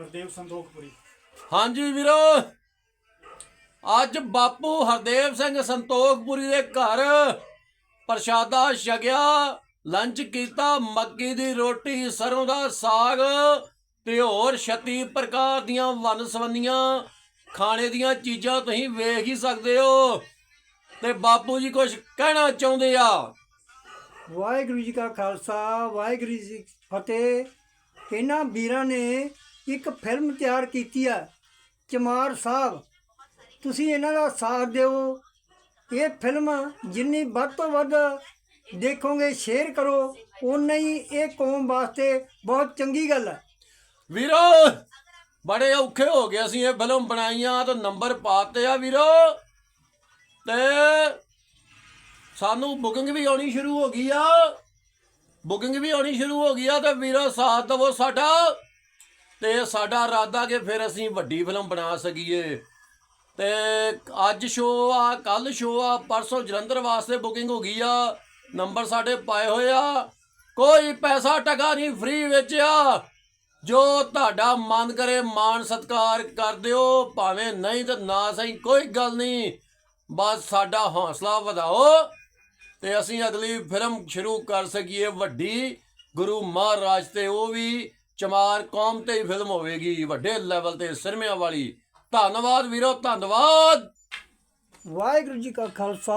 ਹਰਦੇਵ ਸੰਤੋਖਪੁਰੀ। ਹਾਂਜੀ ਵੀਰੋ ਅੱਜ ਬਾਪੂ ਹਰਦੇਵ ਸਿੰਘ ਸੰਤੋਖਪੁਰੀ ਦੇ ਘਰ ਪ੍ਰਸ਼ਾਦਾ ਛਕਿਆ ਲੰਚ ਕੀਤਾ ਮੱਕੀ ਦੀ ਰੋਟੀ ਸਰੋਂ ਦਾ ਸਾਗ ਤੇ ਹੋਰ 36 ਪ੍ਰਕਾਰ ਦੀਆਂ ਵੰਨ-ਸਵੰਨੀਆਂ ਖਾਣੇ ਦੀਆਂ ਚੀਜ਼ਾਂ ਤੁਸੀਂ ਵੇਖ ਹੀ ਸਕਦੇ ਹੋ। ਤੇ ਬਾਪੂ ਜੀ ਕੁਝ ਕਹਿਣਾ ਚਾਹੁੰਦੇ ਆ? ਵਾਹਿਗੁਰੂ ਜੀ ਕਾ ਖਾਲਸਾ ਵਾਹਿਗੁਰੂ ਜੀ ਫਤਿਹ। ਇਹਨਾਂ ਵੀਰਾਂ ਨੇ ਇੱਕ ਫਿਲਮ ਤਿਆਰ ਕੀਤੀ ਆ, ਚਮਾਰ ਸਾਹਿਬ ਤੁਸੀਂ ਇਹਨਾਂ ਦਾ ਸਾਥ ਦਿਓ। ਇਹ ਫਿਲਮ ਜਿੰਨੀ ਵੱਧ ਤੋਂ ਵੱਧ ਦੇਖੋਗੇ, ਸ਼ੇਅਰ ਕਰੋ ਉਨਾ ਹੀ ਇਹ ਕੌਮ ਵਾਸਤੇ ਬਹੁਤ ਚੰਗੀ ਗੱਲ ਹੈ ਵੀਰੋ, ਬੜੇ ਔਖੇ ਹੋ ਗਏ ਅਸੀਂ ਇਹ ਫਿਲਮ ਬਣਾਈਆਂ, ਤਾਂ ਨੰਬਰ ਪਾਤੇ ਆ ਵੀਰੋ। ਤੇ ਸਾਨੂੰ ਬੁਕਿੰਗ ਵੀ ਆਉਣੀ ਸ਼ੁਰੂ ਹੋ ਗਈ ਆ। ਬੁਕਿੰਗ ਵੀ ਆਉਣੀ ਸ਼ੁਰੂ ਹੋ ਗਈ ਆ, ਤੇ ਵੀਰੋ, ਸਾਥ ਦਵੋ ਸਾਡਾ। ਤੇ ਸਾਡਾ ਇਰਾਦਾ ਕਿ ਫਿਰ ਅਸੀਂ ਵੱਡੀ ਫਿਲਮ ਬਣਾ ਸਕੀਏ। ਤੇ ਅੱਜ ਸ਼ੋਅ ਆ ਕੱਲ ਸ਼ੋਅ ਆ, ਪਰਸੋਂ ਜਲੰਧਰ ਵਾਸਤੇ ਬੁਕਿੰਗ ਹੋ ਗਈ ਆ। ਨੰਬਰ ਸਾਡੇ ਪਾਏ ਹੋਏ ਆ। ਕੋਈ ਪੈਸਾ ਟਕਾ ਨਹੀਂ ਫ੍ਰੀ ਵਿੱਚ ਆ। ਜੋ ਤੁਹਾਡਾ ਮਨ ਕਰੇ ਮਾਣ ਸਤਕਾਰ ਕਰ ਦਿਓ, ਭਾਵੇਂ ਨਹੀਂ ਤਾਂ ਨਾ ਸਹੀ, ਕੋਈ ਗੱਲ ਨਹੀਂ। ਬਸ ਸਾਡਾ ਹੌਸਲਾ ਵਧਾਓ ਤੇ ਅਸੀਂ ਅਗਲੀ ਫਿਲਮ ਸ਼ੁਰੂ ਕਰ ਸਕੀਏ ਵੱਡੀ। ਗੁਰੂ ਮਹਾਰਾਜ ਤੇ ਉਹ ਵੀ ਚਮਾਰ ਕੌਮ ਤੇ ਹੀ ਫਿਲਮ ਹੋਵੇਗੀ, ਵੱਡੇ ਲੈਵਲ ਤੇ ਸਿਨੇਮਾ ਵਾਲੀ। ਧੰਨਵਾਦ ਵੀਰੋ, ਧੰਨਵਾਦ। ਵਾਹਿਗੁਰੂ ਜੀ ਕਾ ਖਾਲਸਾ।